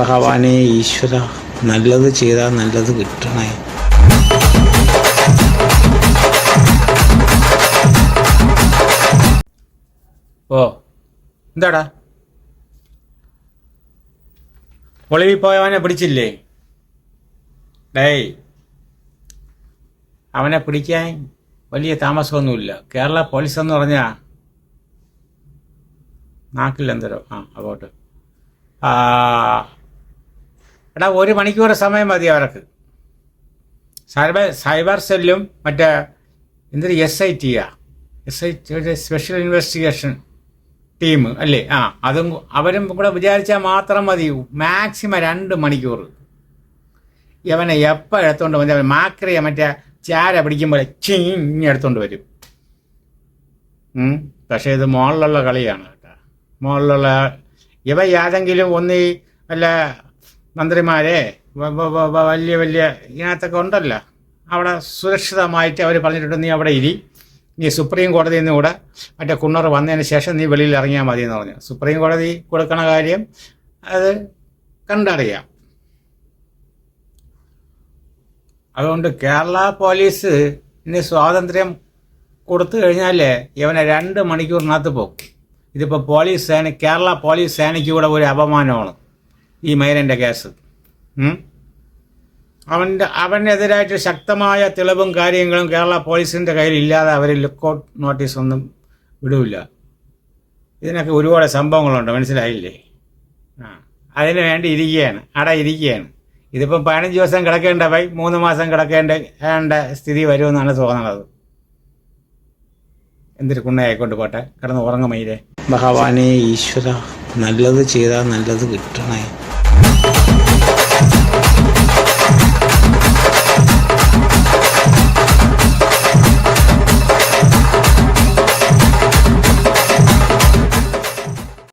ഭഗവാനെ ഈശ്വര നല്ലത് ചെയ്താൽ നല്ലത് കിട്ടണേ. ഓ എന്താടാ? ഒളിവി പോയവനെ പിടിച്ചില്ലേ? ഡേയ് അവനെ പിടിക്കാൻ വലിയ താമസമൊന്നുമില്ല. കേരള പോലീസ് എന്ന് പറഞ്ഞാ നാക്കില്ലെന്തരോ ആ അങ്ങോട്ട്. ആ എടാ ഒരു മണിക്കൂർ സമയം മതി അവർക്ക്. സൈബർ സൈബർ സെല്ലും മറ്റേ എന്തൊരു S I ടിയാ S I T special investigation team അല്ലേ? ആ അതും അവരും കൂടെ വിചാരിച്ചാൽ മാത്രം മതി. മാക്സിമം രണ്ട് മണിക്കൂർ ഇവനെ എപ്പോൾ എടുത്തോണ്ട് വന്നാൽ അവൻ മാക്രിയ മറ്റേ ചാര പിടിക്കുമ്പോൾ ചീഞ്ഞ് എടുത്തോണ്ട് വരും. പക്ഷേ ഇത് മുകളിലുള്ള കളിയാണ് കേട്ടോ. മുകളിലുള്ള ഇവ ഏതെങ്കിലും ഒന്ന് വല്ല മന്ത്രിമാരെ വലിയ വലിയ ഇതിനകത്തൊക്കെ ഉണ്ടല്ലോ. അവിടെ സുരക്ഷിതമായിട്ട് അവർ പറഞ്ഞിട്ടുണ്ട് നീ അവിടെ ഇരി. നീ സുപ്രീം കോടതിയിൽ നിന്ന് കൂടെ മറ്റേ കുണ്ണർ വന്നതിന് ശേഷം നീ വെളിയിൽ ഇറങ്ങിയാൽ മതി എന്ന് പറഞ്ഞു. സുപ്രീം കോടതി കൊടുക്കണ കാര്യം അത് കണ്ടറിയാം. അതുകൊണ്ട് കേരള പോലീസ് ഇനി സ്വാതന്ത്ര്യം കൊടുത്തു കഴിഞ്ഞാൽ ഇവനെ രണ്ട് മണിക്കൂറിനകത്ത് പോകും. ഇതിപ്പോൾ പോലീസ് സേന കേരള പോലീസ് സേനയ്ക്ക് കൂടെ ഒരു അപമാനമാണ്. ഈ മൈരന്റെ കേസ്? അവന്റെ അവനെതിരായിട്ട് ശക്തമായ തെളിവും കാര്യങ്ങളും കേരള പോലീസിന്റെ കയ്യിൽ ഇല്ലാതെ അവർ ലുക്കൗട്ട് നോട്ടീസ് ഒന്നും വിടില്ല ഇതിനൊക്കെ ഒരുപാട് സംഭവങ്ങളുണ്ട് മനസ്സിലായില്ലേ? ആ അതിന് വേണ്ടി ഇരിക്കുകയാണ്. അവിടെ ഇരിക്കുകയാണ്. ഇതിപ്പം പതിനഞ്ച് ദിവസം കിടക്കേണ്ട പൈ മൂന്ന് മാസം കിടക്കേണ്ട വേണ്ട സ്ഥിതി വരുമെന്നാണ് തോന്നുന്നത്. എന്തൊരു കുണ്ണയായിക്കൊണ്ട് പോട്ടെ കിടന്ന് ഉറങ്ങുമയിലേ ഭഗവാനെ ഈശ്വര നല്ലത് ചെയ്താൽ നല്ലത് കിട്ടണേ.